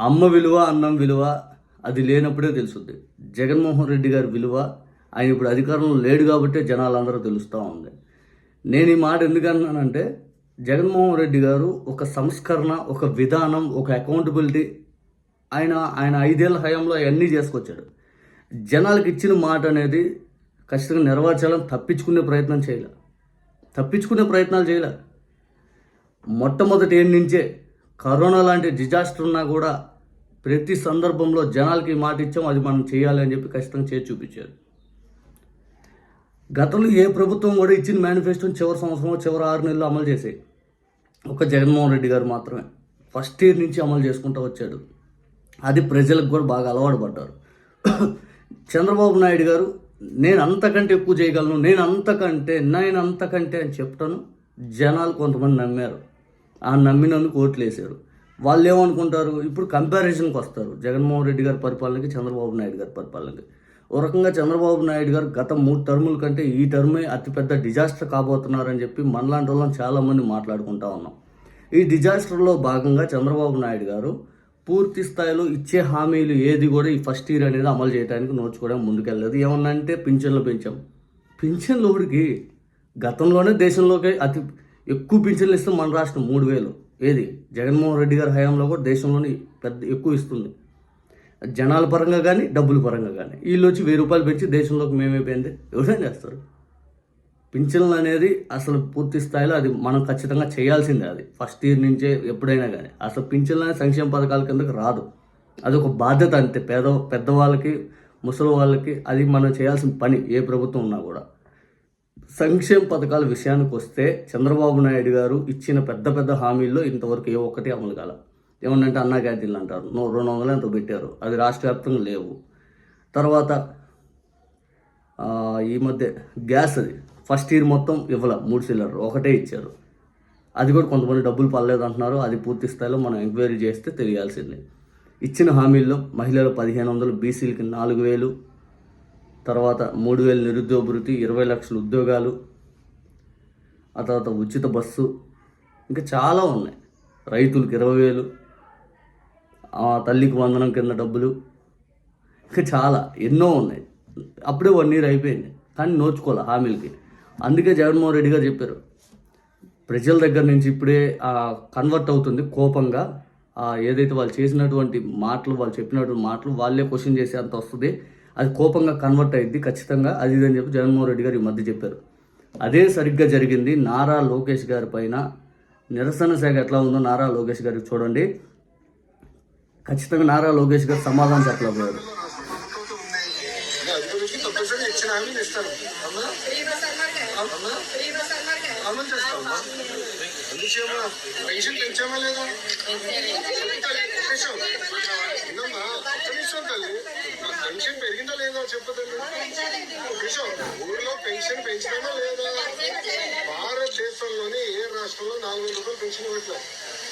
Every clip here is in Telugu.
అమ్మ విలువ అన్నం విలువ అది లేనప్పుడే తెలుస్తుంది జగన్మోహన్ రెడ్డి గారి విలువ ఆయన ఇప్పుడు అధికారంలో లేడు కాబట్టే జనాలందరూ తెలుస్తూ ఉంది. నేను ఈ మాట ఎందుకన్నానంటే జగన్మోహన్ రెడ్డి గారు ఒక సంస్కరణ ఒక విధానం ఒక అకౌంటబిలిటీ ఆయన ఆయన ఐదేళ్ళ హయాంలో అవన్నీ చేసుకొచ్చాడు. జనాలకు ఇచ్చిన మాట అనేది ఖచ్చితంగా నెరవేర్చాలని తప్పించుకునే ప్రయత్నం చేయలే. తప్పించుకునే ప్రయత్నాలు చేయలే. మొట్టమొదటి ఏడు నుంచే కరోనా లాంటి డిజాస్టర్ ఉన్నా కూడా ప్రతి సందర్భంలో జనాలకి మాట ఇచ్చాం అది మనం చేయాలి అని చెప్పి ఖచ్చితంగా చేసి చూపించారు. గతంలో ఏ ప్రభుత్వం కూడా ఇచ్చిన మేనిఫెస్టోని చివరి సంవత్సరం చివరి ఆరు నెలలు అమలు చేసాయి. ఒక జగన్మోహన్ రెడ్డి గారు మాత్రమే. ఫస్ట్ ఇయర్ నుంచి అమలు చేసుకుంటూ వచ్చాడు. అది ప్రజలకు కూడా బాగా అలవాటు పడ్డారు. చంద్రబాబు నాయుడు గారు నేను అంతకంటే ఎక్కువ చేయగలను నేను అంతకంటే నేను అంతకంటే అని చెప్తాను. జనాలు కొంతమంది నమ్మారు. ఆ నమ్మినందుకు ఓట్లు వేసారు వాళ్ళు ఏమనుకుంటారు ఇప్పుడు కంపారిజన్కి వస్తారు. జగన్మోహన్ రెడ్డి గారి పరిపాలనకి చంద్రబాబు నాయుడు గారి పరిపాలనకి. ఒక రకంగా చంద్రబాబు నాయుడు గారు గత మూడు టర్ముల కంటే ఈ టర్మే అతిపెద్ద డిజాస్టర్ కాబోతున్నారని చెప్పి మనలాంటి వాళ్ళని చాలామంది మాట్లాడుకుంటా ఉన్నాం. ఈ డిజాస్టర్లో భాగంగా చంద్రబాబు నాయుడు గారు పూర్తి స్థాయిలో ఇచ్చే హామీలు ఏది కూడా ఈ ఫస్ట్ ఇయర్ అనేది అమలు చేయడానికి నోచుకోవడం ముందుకెళ్ళలేదు ఏమన్నా అంటే పింఛన్లు పెంచాం. పింఛన్లు ఒకటికి గతంలోనే దేశంలోకి అతి ఎక్కువ పింఛన్లు ఇస్తే మన రాష్ట్రం మూడు వేలు. ఏది? జగన్మోహన్ రెడ్డి గారి హయాంలో కూడా దేశంలోని పెద్ద ఎక్కువ ఇస్తుంది. జనాల పరంగా కానీ డబ్బుల పరంగా కానీ వీళ్ళు వచ్చి వెయ్యి రూపాయలు పెంచి దేశంలోకి మేమైపోయింది ఎవరైనా చేస్తారు. పింఛన్లు అనేది అసలు పూర్తి స్థాయిలో అది మనం ఖచ్చితంగా చేయాల్సిందే అది. ఫస్ట్ ఇయర్ నుంచే ఎప్పుడైనా కానీ అసలు పింఛన్లు అనేది సంక్షేమ పథకాల కిందకి రాదు. అది ఒక బాధ్యత అంతే. పేద పెద్దవాళ్ళకి ముసలి వాళ్ళకి అది మనం చేయాల్సిన పని ఏ ప్రభుత్వం ఉన్నా కూడా. సంక్షేమ పథకాల విషయానికి వస్తే చంద్రబాబు నాయుడు గారు ఇచ్చిన పెద్ద పెద్ద హామీల్లో ఇంతవరకు ఏ ఒక్కటి అమలు కాల. ఏమన్నంటే అన్నా క్యాంటీన్లు అంటారు. నో రెండు వందలు ఎంతో పెట్టారు. అది రాష్ట్ర వ్యాప్తంగా లేవు. తర్వాత ఈ మధ్య గ్యాస్ అది. ఫస్ట్ ఇయర్ మొత్తం ఇవ్వలే. మూడు సిలిండర్ ఒకటే ఇచ్చారు. అది కూడా కొంతమంది డబ్బులు పడలేదు అంటున్నారు. అది పూర్తి స్థాయిలో మనం ఎంక్వైరీ చేస్తే తెలియాల్సిందే. ఇచ్చిన హామీల్లో మహిళలు పదిహేను వందలు బీసీలకి నాలుగు వేలు తర్వాత మూడు వేల నిరుద్యోగ భృతి ఇరవై లక్షల ఉద్యోగాలు ఆ తర్వాత ఉచిత బస్సు ఇంకా చాలా ఉన్నాయి. రైతులకు ఇరవై వేలు ఆ తల్లికి వందనం కింద డబ్బులు ఇంకా చాలా ఎన్నో ఉన్నాయి. అప్పుడే వన్ ఇయర్ అయిపోయింది కానీ నోచుకోవాలి హామీలకి. అందుకే జగన్మోహన్ రెడ్డి గారు చెప్పారు ప్రజల దగ్గర నుంచి ఇప్పుడే కన్వర్ట్ అవుతుంది కోపంగా. ఏదైతే వాళ్ళు చేసినటువంటి మాటలు వాళ్ళు చెప్పినటువంటి మాటలు వాళ్ళే క్వశ్చన్ చేసే అంత వస్తుంది. అది కోపంగా కన్వర్ట్ అయింది ఖచ్చితంగా. అది ఇది అని చెప్పి జగన్మోహన్ రెడ్డి గారు ఈ మధ్య చెప్పారు. అదే సరిగ్గా జరిగింది. నారా లోకేష్ గారి పైన నిరసన శాఖ ఎట్లా ఉందో నారా లోకేష్ గారికి చూడండి. ఖచ్చితంగా నారా లోకేష్ గారు సమాధానం చెప్పలేకపోయారు. ఇస్తాను అమలు చేస్తామా అందుచేమా పెన్షన్ పెంచామా లేదా? ఒక్క నిమిషం. ఒక్క నిమిషం తల్లి. పెన్షన్ పెరిగిందా లేదా చెప్పదండి ఒక ఊర్లో పెన్షన్ పెంచడమా లేదా? భారతదేశంలోని ఏ రాష్ట్రంలో నాలుగు వేల రూపాయలు పెన్షన్ ఇవ్వట్లేదు.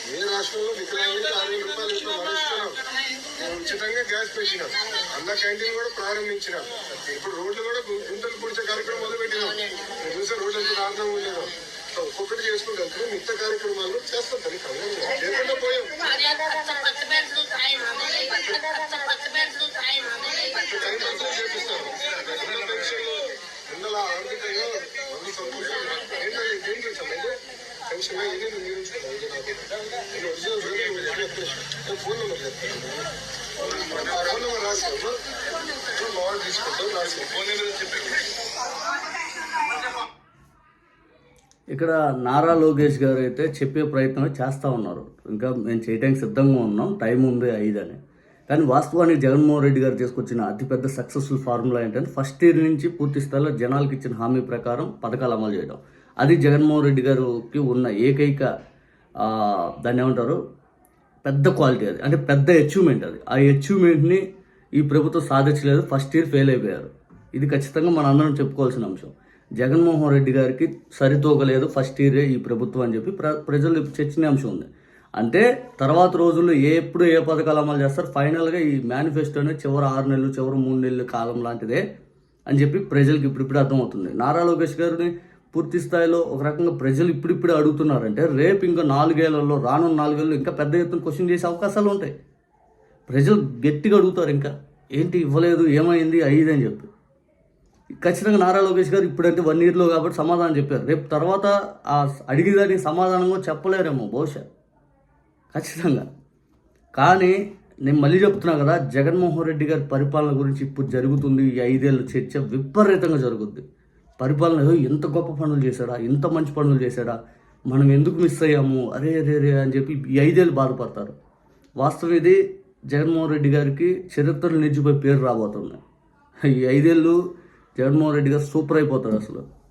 ఏ రాష్ట్రంలో వికలాంగులకు ఆరు వేల రూపాయలు మేము ఉచితంగా గ్యాస్ పెంచినాం. అన్న క్యాంటీన్ కూడా ప్రారంభించినాం. ఇప్పుడు రోడ్లు కూడా గు- గుంతలు పూడ్చే కార్యక్రమం మొదలు పెట్టినాం చూసే రోడ్లు ఎంత దారుణంగా ఉండేదో. ఒక్కొక్కటి చేసుకుంటూ. మిగతా కార్యక్రమాలు చేస్తాం తల్లి. లేకుండా పోయాం. చేపిస్తాం. ఉన్న పెన్షన్లు ఇందులో ఆర్థికంగా మంది సంతోషం ఏంటంటే ఏం చేసాం అయితే పెన్షన్ ఫోన్ నెంబర్ చెప్తాను ఫోన్ నెంబర్ రాసుకోమ్మా మా వాళ్ళు తీసుకుంటాం రాసుకో ఫోన్ నెంబర్ చెప్పండి ఇక్కడ నారా లోకేష్ గారు అయితే చెప్పే ప్రయత్నం చేస్తూ ఉన్నారు. ఇంకా మేము చేయడానికి సిద్ధంగా ఉన్నాం. టైం ఉంది ఐదని. కానీ వాస్తవానికి జగన్మోహన్ రెడ్డి గారు తీసుకొచ్చిన అతిపెద్ద సక్సెస్ఫుల్ ఫార్ములా ఏంటంటే ఫస్ట్ ఇయర్ నుంచి పూర్తి స్థాయిలో జనాలకు ఇచ్చిన హామీ ప్రకారం పథకాలు అమలు చేయడం. అది జగన్మోహన్ రెడ్డి గారికి ఉన్న ఏకైక దాన్ని ఏమంటారు? పెద్ద క్వాలిటీ అది. అంటే పెద్ద అచీవ్మెంట్ అది. ఆ అచీవ్మెంట్ని ఈ ప్రభుత్వం సాధించలేదు. ఫస్ట్ ఇయర్ ఫెయిల్ అయిపోయారు. ఇది ఖచ్చితంగా మన అందరం చెప్పుకోవాల్సిన అంశం. జగన్మోహన్ రెడ్డి గారికి సరితూగలేదు ఫస్ట్ ఇయరే ఈ ప్రభుత్వం అని చెప్పి ప్ర ప్రజలు చర్చనీయాంశం ఉంది. అంటే తర్వాత రోజుల్లో ఏ ఎప్పుడు ఏ పథకాలు అమలు చేస్తారు? ఫైనల్గా ఈ మేనిఫెస్టోనే చివరి ఆరు నెలలు చివరి మూడు నెలల కాలం లాంటిదే అని చెప్పి ప్రజలకు ఇప్పుడిప్పుడు అర్థమవుతుంది. నారా లోకేష్ గారిని పూర్తి స్థాయిలో ఒక రకంగా ప్రజలు ఇప్పుడిప్పుడే అడుగుతున్నారంటే రేపు ఇంకా నాలుగేళ్ళలో రానున్న నాలుగేళ్ళు ఇంకా పెద్ద ఎత్తున క్వశ్చన్ చేసే అవకాశాలు ఉంటాయి. ప్రజలు గట్టిగా అడుగుతారు ఇంకా ఏంటి ఇవ్వలేదు ఏమైంది అయ్యిదని అని చెప్పి. ఖచ్చితంగా నారా లోకేష్ గారు ఇప్పుడంటే వన్ ఇయర్లో కాబట్టి సమాధానం చెప్పారు. రేపు తర్వాత ఆ అడిగేదానికి సమాధానంగా చెప్పలేరేమో బహుశా. ఖచ్చితంగా. కానీ నేను మళ్ళీ చెప్తున్నా కదా జగన్మోహన్ రెడ్డి గారి పరిపాలన గురించి ఇప్పుడు జరుగుతుంది ఈ ఐదేళ్ళు చర్చ విపరీతంగా జరుగుద్ది. పరిపాలన ఎంత గొప్ప పనులు చేశాడా? ఎంత మంచి పనులు చేశాడా? మనం ఎందుకు మిస్ అయ్యాము? అరే అరే అరే అని చెప్పి ఈ ఐదేళ్ళు బాధపడతారు. వాస్తవం ఇది జగన్మోహన్ రెడ్డి గారికి చరిత్రలు నిలిచిపోయి పేరు రాబోతుంది. ఈ ఐదేళ్ళు జగన్మోహన్ రెడ్డి గారు సూపర్ అయిపోతాడు అసలు.